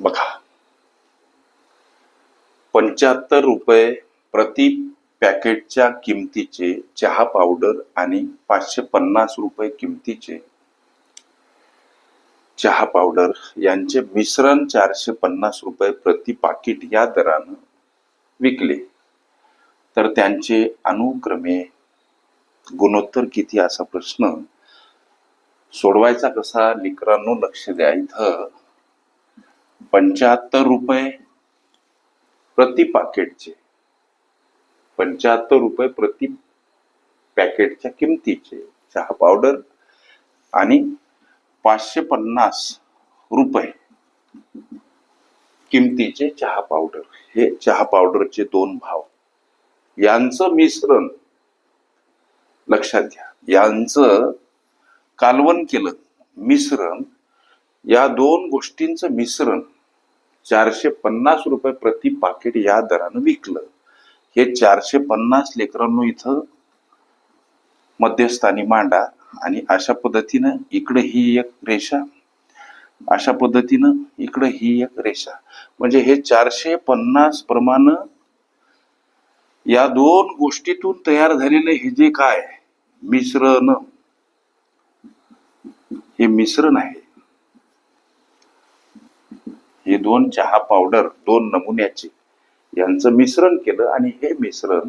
बघा. पंच्याहत्तर रुपये प्रति पॅकेटच्या किमतीचे चहा पावडर आणि पाचशे पन्नास रुपये किमतीचे चहा पावडर यांचे मिश्रण चारशे पन्नास रुपये प्रति पाकिट या दरानं विकले. तर त्यांचे अनुक्रमे गुणोत्तर किती असा प्रश्न सोडवायचा कसा? लिकरांनो लक्ष द्या इथं. पंच्याहत्तर रुपये प्रति पाकिटचे. पंच्याहत्तर रुपये प्रति पॅकेटच्या किमतीचे. चहा पावडर आणि पाचशे पन्नास रुपये किमतीचे चहा पावडर. हे चहा पावडरचे दोन भाव. यांचं मिश्रण लक्षात घ्या. यांचं कालवण केलं. मिश्रण या दोन गोष्टींचं मिश्रण चारशे पन्नास रुपये प्रति पाकिट या दरानं विकलं. हे चारशे पन्नास लेकरांनो इथं मध्यस्थानी मांडा आणि अशा पद्धतीनं इकडे ही एक रेषा अशा पद्धतीनं इकडे ही एक रेषा. म्हणजे हे चारशे पन्नास प्रमाण या दोन गोष्टीतून तयार झालेलं हे जे काय मिश्रण हे मिश्रण आहे हे दोन चहा पावडर दोन नमुन्याचे. यांचं मिश्रण केलं आणि हे मिश्रण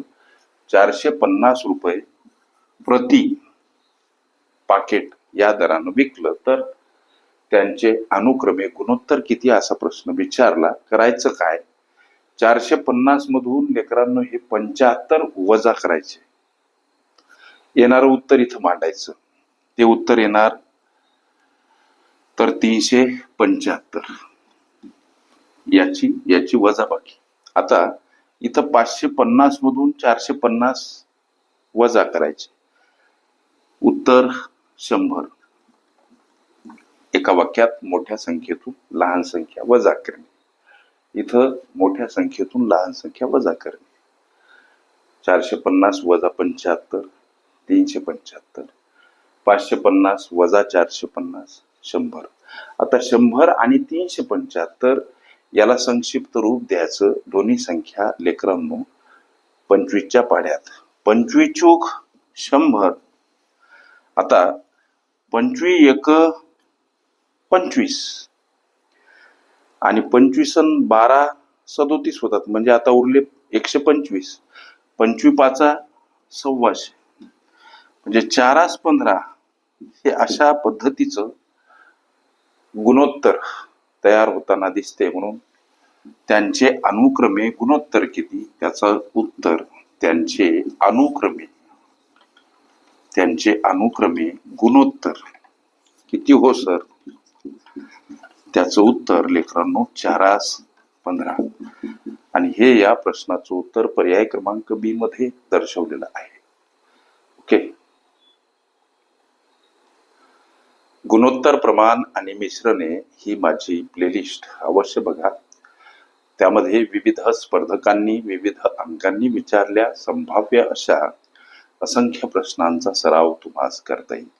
चारशे पन्नास रुपये प्रति पाकिट या दरानं विकलं. तर त्यांचे अनुक्रमे गुणोत्तर किती असा प्रश्न विचारला. करायचं काय? चारशे पन्नास मधून लेकरांनो हे पंच्याहत्तर वजा करायचे. येणारं उत्तर इथं मांडायचं. ते उत्तर येणार तर तीनशे पंच्याहत्तर याची याची वजाबाकी. आता इथं पाचशे पन्नास मधून चारशे पन्नास वजा करायचे. उत्तर शंभर. एका वाक्यात मोठ्या संख्येतून लहान संख्या वजा करणे. इथं मोठ्या संख्येतून लहान संख्या वजा करणे. चारशे पन्नास वजा पंच्याहत्तर तीनशे पंच्याहत्तर पाचशे पन्नास वजा चारशे पन्नास शंभर. आता शंभर आणि तीनशे पंच्याहत्तर याला संक्षिप्त रूप द्यायचं दोन्ही संख्या लेकरांनो पंचवीसच्या पाड्यात. पंचवीस चूक शंभर. आता पंचवीस एक पंचवीस. आणि पंचवीस बारा सदोतीस होतात. म्हणजे आता उरले एकशे पंचवीस. पंचवीस पाचा सव्वाशे. म्हणजे चारास पंधरा हे अशा पद्धतीचं गुणोत्तर. तयार होताना दिसते म्हणून त्यांचे अनुक्रमे गुणोत्तर किती? त्याचं उत्तर त्यांचे अनुक्रमे. त्यांचे अनुक्रमे गुणोत्तर. किती हो सर? त्याचं उत्तर लेकरांनो चारास पंधरा. आणि हे या प्रश्नाचं उत्तर पर्याय क्रमांक बी मध्ये दर्शवलेलं आहे. गुणोत्तर प्रमाण आणि मिश्रणे ही माझी प्लेलिस्ट अवश्य बघा. त्यामध्ये विविध स्पर्धकांनी विविध अंकांनी विचारल्या संभाव्य अशा असंख्य प्रश्नांचा सराव तुम्हाला करता येईल.